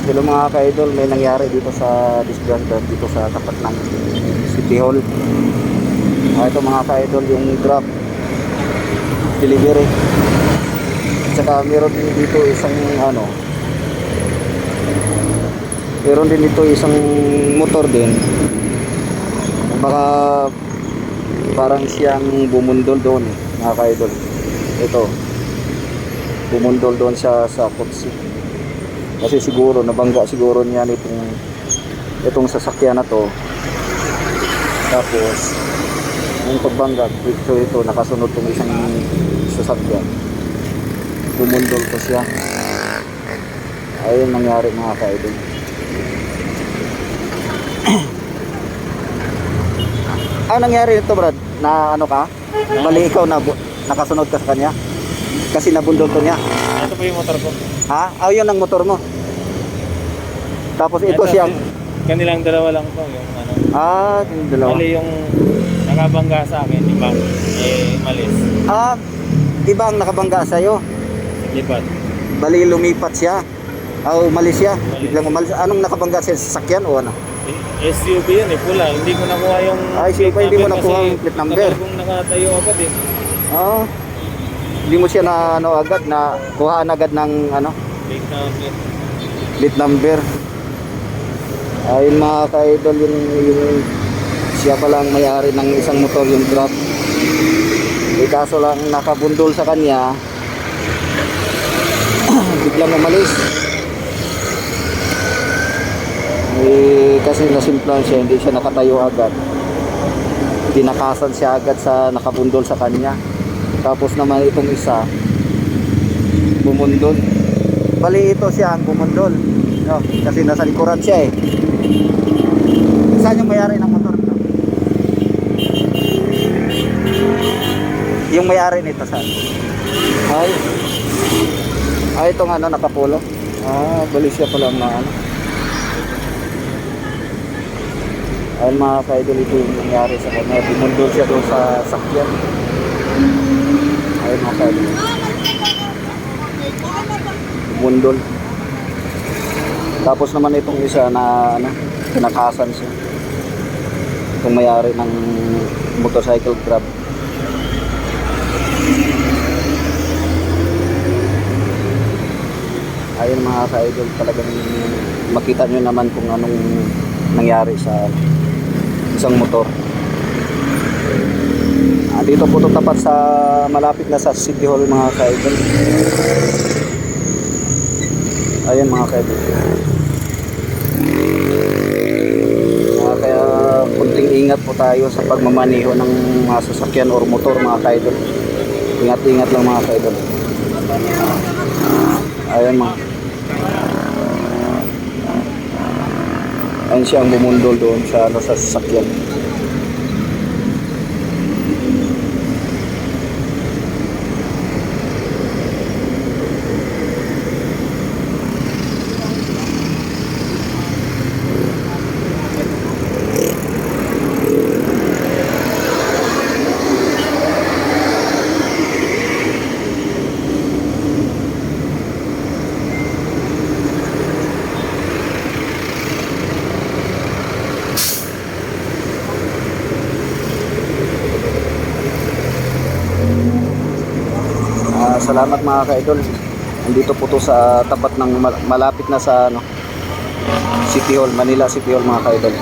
Hello mga ka-idol, may nangyari dito sa disgrunter dito sa tapat ng City Hall. Ah, ito mga ka-idol yung drop delivery. At saka meron din dito isang ano meron din dito isang motor din. Baka parang siyang bumundol doon mga ka-idol. Ito. Bumundol doon siya sa kotse. Kasi siguro nabangga siguro niya itong itong sasakyan na to. Tapos yung pagbangga ito ito nakasunod tong isang sasakyan. Bumundol ko siya. Ayun nangyari mga kaidol. ano nangyari nito Brad? Na ano ka? Mali ikaw na nakasunod ka sa kanya? Kasi nabundol ko niya. Ito po yung motor ko. Ha? Ah, yun ang motor mo. Tapos ito Ito, siyang Kanilang dalawa lang po yung ano. ah, yung dalawa. Mali yung nakabangga sa akin, di ba? Eh, malis. Ah, di ba ang nakabangga sa iyo? Lipat. Bali lumipat siya. Ah, umalis siya. Umalis. Biglang umalis. Anong nakabangga sa sasakyan o ano? Eh, SUV yun eh, pula. Hindi ko nakuha yung Ay, SUV, hindi mo nakuha kasi yung plate number. tagal kong nakatayo agad eh. Ah. Hindi mo siya na ano agad na kuhaan agad ng ano, Plate number. plate number. Ayun mga ka-idol yung, yung siya pala ang may-ari ng isang motor yung drop. Eh kaso lang nakabundol sa kanya. biglang umalis. Eh, kasi nasimplan siya, hindi siya nakatayo agad. Tinakasan siya agad sa nakabundol sa kanya. Tapos naman itong isa, bumundol. Bali ito siya ang bumundol. No, kasi nasa likuran siya eh. Saan yung mayari ng motor to? Yung mayari nito saan? Ay. Ay, itong ano, nakapulo. Ah, bali siya pala na ano. Ayun mga ka-idol, ito yung nangyari sa kanya. Bumundol siya doon sa sakyan. Ayun mga ka-idol. Bumundol. Tapos naman itong isa na ano, kinakasan siya. Itong mayari ng motorcycle grab. Ayun mga ka-idol, talagang makita nyo naman kung anong nangyari sa isang motor. Ah, dito po ito tapat sa malapit na sa City Hall mga ka-idol. Ayan mga ka-idol. Ah, kaya kunting ingat po tayo sa pagmamaneho ng mga sasakyan or motor mga ka-idol. Ingat-ingat lang mga ka-idol. Ayan mga Ayan siya ang bumundol doon sa, ano, sa sasakyan. Salamat mga ka-idol. Andito po to sa tapat ng mal- malapit na sa ano, City Hall, Manila City Hall mga ka-idol.